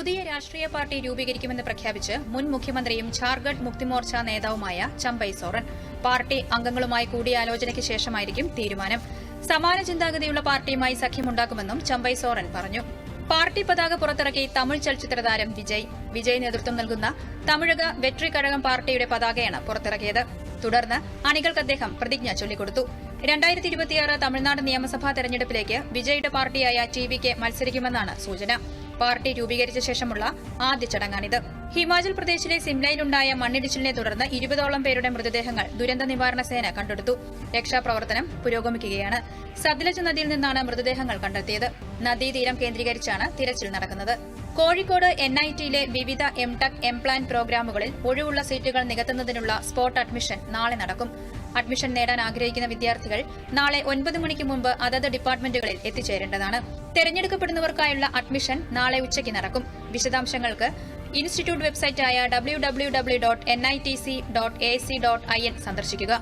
പുതിയ രാഷ്ട്രീയ പാർട്ടി രൂപീകരിക്കുമെന്ന് പ്രഖ്യാപിച്ച് മുൻ മുഖ്യമന്ത്രിയും ഝാർഖണ്ഡ് മുക്തിമോർച്ച നേതാവുമായ ചമ്പൈ സോറൻ. പാർട്ടി അംഗങ്ങളുമായി കൂടിയാലോചനയ്ക്ക് ശേഷമായിരിക്കും തീരുമാനം. സമാന ചിന്താഗതിയുള്ള പാർട്ടിയുമായി സഖ്യമുണ്ടാക്കുമെന്നും ചമ്പൈ സോറൻ പറഞ്ഞു. പാർട്ടി പതാക പുറത്തിറക്കി തമിഴ് ചലച്ചിത്ര താരം വിജയ്. വിജയ് നേതൃത്വം നൽകുന്ന തമിഴക വെട്രി കഴകം പാർട്ടിയുടെ പതാകയാണ് പുറത്തിറക്കിയത്. തുടർന്ന് അണികൾക്ക് അദ്ദേഹം പ്രതിജ്ഞ ചൊല്ലിക്കൊടുത്തു. രണ്ടായിരത്തി ഇരുപത്തിയാറ് തമിഴ്നാട് നിയമസഭാ തെരഞ്ഞെടുപ്പിലേക്ക് വിജയുടെ പാർട്ടിയായ ടി വിക്ക് മത്സരിക്കുമെന്നാണ് സൂചന. പാർട്ടി രൂപീകരിച്ച ശേഷമുള്ള ആദ്യ ചടങ്ങാണിത്. ഹിമാചൽ പ്രദേശിലെ സിംലയിലുണ്ടായ മണ്ണിടിച്ചിലിനെ തുടർന്ന് ഇരുപതോളം പേരുടെ മൃതദേഹങ്ങൾ ദുരന്ത നിവാരണ സേന കണ്ടെടുത്തു. രക്ഷാപ്രവർത്തനം പുരോഗമിക്കുകയാണ്. സത്ലജ് നദിയിൽ നിന്നാണ് മൃതദേഹങ്ങൾ കണ്ടെത്തിയത്. നദീതീരം കേന്ദ്രീകരിച്ചാണ് തിരച്ചിൽ നടക്കുന്നത്. കോഴിക്കോട് എൻ ഐ ടിയിലെ വിവിധ എം ടെക് എം പ്ലാൻ പ്രോഗ്രാമുകളിൽ ഒഴിവുള്ള സീറ്റുകൾ നികത്തുന്നതിനുള്ള സ്പോട്ട് അഡ്മിഷൻ നാളെ നടക്കും. അഡ്മിഷൻ നേടാൻ ആഗ്രഹിക്കുന്ന വിദ്യാർത്ഥികൾ നാളെ ഒൻപത് മണിക്ക് മുമ്പ് അതത് ഡിപ്പാർട്ട്മെന്റുകളിൽ എത്തിച്ചേരേണ്ടതാണ്. തെരഞ്ഞെടുക്കപ്പെടുന്നവർക്കായുള്ള അഡ്മിഷൻ നാളെ ഉച്ചയ്ക്ക് നടക്കും. വിശദാംശങ്ങൾക്ക് institute വെബ്സൈറ്റായ W W W dot N I T C dot A C dot I N സന്ദർശിക്കുക.